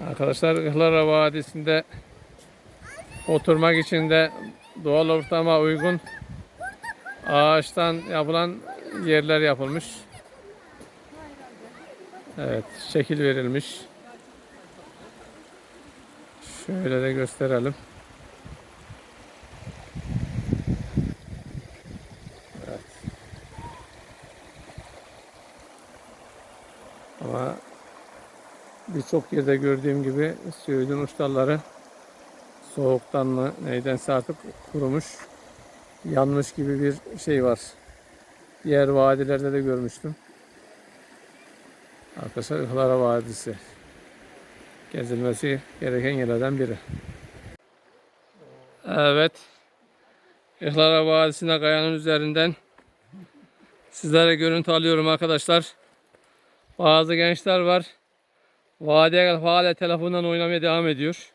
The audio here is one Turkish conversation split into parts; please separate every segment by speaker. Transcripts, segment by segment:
Speaker 1: Arkadaşlar Ihlara Vadisi'nde oturmak için de doğal ortama uygun ağaçtan yapılan yerler yapılmış. Evet, şekil verilmiş. Şöyle de gösterelim. Evet. Ama birçok yerde gördüğüm gibi Söğüt'ün uç dalları soğuktan mı neydense artık kurumuş, yanmış gibi bir şey var. Diğer vadilerde de görmüştüm. Arkadaşlar Ihlara Vadisi. Gezilmesi gereken yerlerden biri. Evet. Ihlara Vadisi'ne kayanın üzerinden sizlere görüntü alıyorum arkadaşlar. Bazı gençler var. Kadar hala telefondan oynamaya devam ediyor.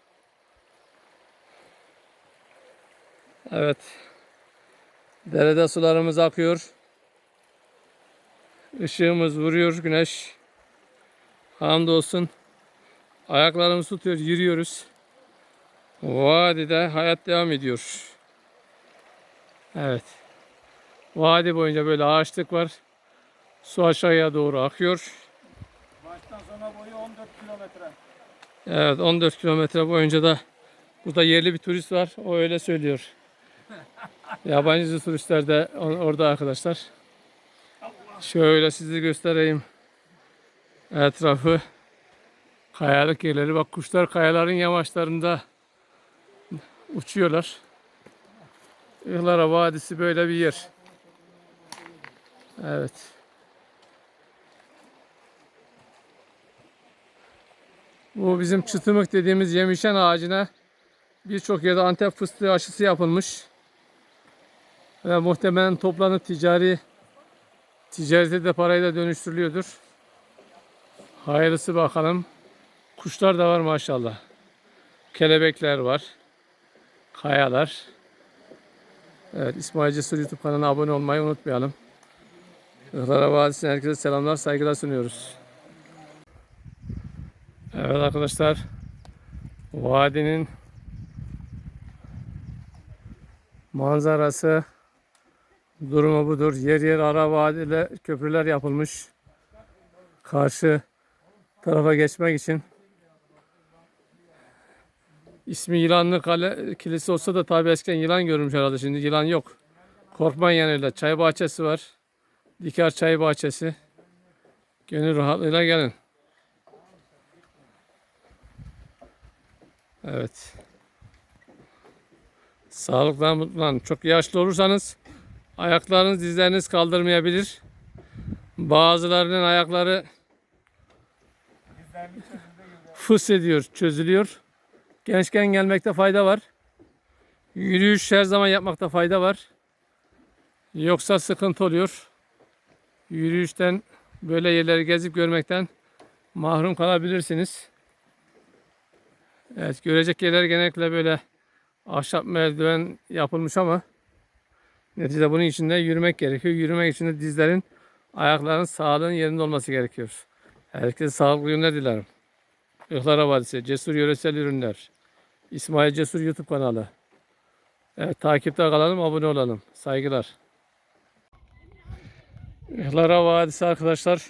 Speaker 1: Evet. Derede sularımız akıyor. Işığımız vuruyor güneş. Hamdolsun. Ayaklarımız tutuyor, yürüyoruz. Vadide hayat devam ediyor. Evet. Vadi boyunca böyle ağaçlık var. Su aşağıya doğru akıyor.
Speaker 2: Baştan sona boyu 14 kilometre.
Speaker 1: Evet 14 kilometre boyunca da burada yerli bir turist var. O öyle söylüyor. Yabancı turistler de or- orada arkadaşlar. Şöyle size göstereyim. Etrafı kayalık yerleri. Bak kuşlar kayaların yamaçlarında uçuyorlar. Ihlara Vadisi böyle bir yer. Evet. Bu bizim çıtımık dediğimiz yemişen ağacına birçok yerde Antep fıstığı aşısı yapılmış. Ve muhtemelen toplanıp ticari ticarete de parayla da dönüştürülüyordur. Hayırlısı bakalım. Kuşlar da var maşallah. Kelebekler var. Kayalar. Evet İsmail Cesur YouTube kanalına abone olmayı unutmayalım. Ihlara Vadisi'ne herkese selamlar, saygılar sunuyoruz. Evet arkadaşlar. Vadinin manzarası durumu budur. Yer yer ara vadiyle köprüler yapılmış. Karşı tarafa geçmek için. İsmi Yılanlı Kale Kilisi olsa da tabi eskiden yılan görmüş herhalde şimdi yılan yok. Korkmayın yanıyla. Çay bahçesi var. Dikar Çay Bahçesi. Gönül rahatlığıyla gelin. Evet. Sağlıkla mutlulan. Çok yaşlı olursanız ayaklarınız dizleriniz kaldırmayabilir. Bazılarının ayakları fıs ediyor, çözülüyor. Gençken gelmekte fayda var. Yürüyüş her zaman yapmakta fayda var. Yoksa sıkıntı oluyor. Yürüyüşten böyle yerleri gezip görmekten mahrum kalabilirsiniz. Evet görecek yerler genellikle böyle ahşap merdiven yapılmış ama neticede bunun içinde yürümek gerekiyor. Yürümek için de dizlerin, ayakların sağlığın yerinde olması gerekiyor. Herkese sağlıklı günler dilerim. Ihlara Vadisi, Cesur Yöresel Ürünler, İsmail Cesur YouTube kanalı. Evet, takipte kalalım, abone olalım. Saygılar. Ihlara Vadisi arkadaşlar,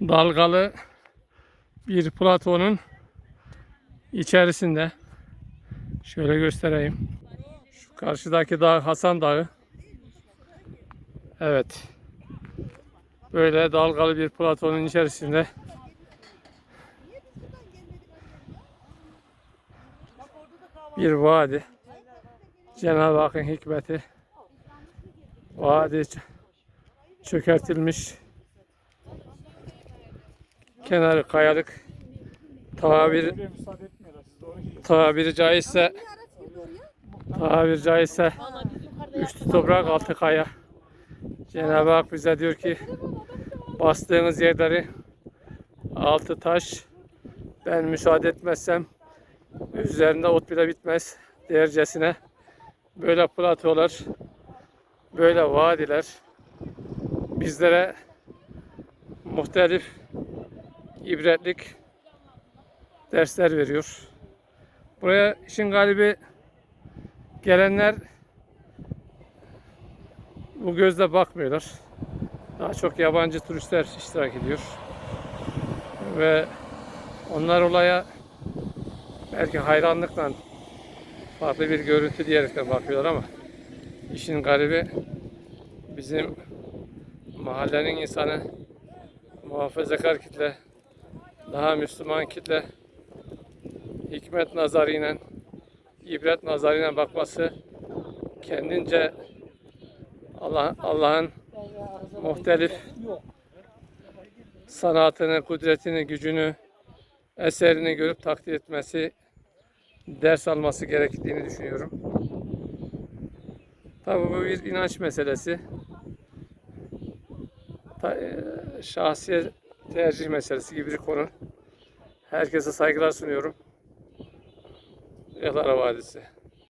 Speaker 1: dalgalı bir platonun içerisinde. Şöyle göstereyim. Şu karşıdaki dağ Hasan Dağı. Evet. Böyle dalgalı bir platonun içerisinde bir vadi. Cenab-ı Hakk'ın hikmeti. Vadi çökertilmiş. Kenarı kayalık. Tabiri, tabiri caizse tabiri caizse üstü toprak altı kaya. Cenab-ı Hak bize diyor ki bastığınız yerleri altı taş ben müsaade etmezsem üzerinde ot bile bitmez dercesine böyle platolar böyle vadiler bizlere muhtelif ibretlik dersler veriyor. Buraya işin galibi gelenler bu gözle bakmıyorlar. Daha çok yabancı turistler iştirak ediyor. Ve onlar olaya belki hayranlıkla farklı bir görüntü diyerekten bakıyorlar ama işin garibi bizim mahallenin insanı muhafazakar kitle daha Müslüman kitle hikmet nazarıyla ibret nazarıyla bakması kendince Allah Allah'ın muhtelif sanatını, kudretini, gücünü, eserini görüp takdir etmesi, ders alması gerektiğini düşünüyorum. Tabii bu bir inanç meselesi. Ta, şahsi tercih meselesi gibi bir konu. Herkese saygılar sunuyorum. Yallara Vadisi.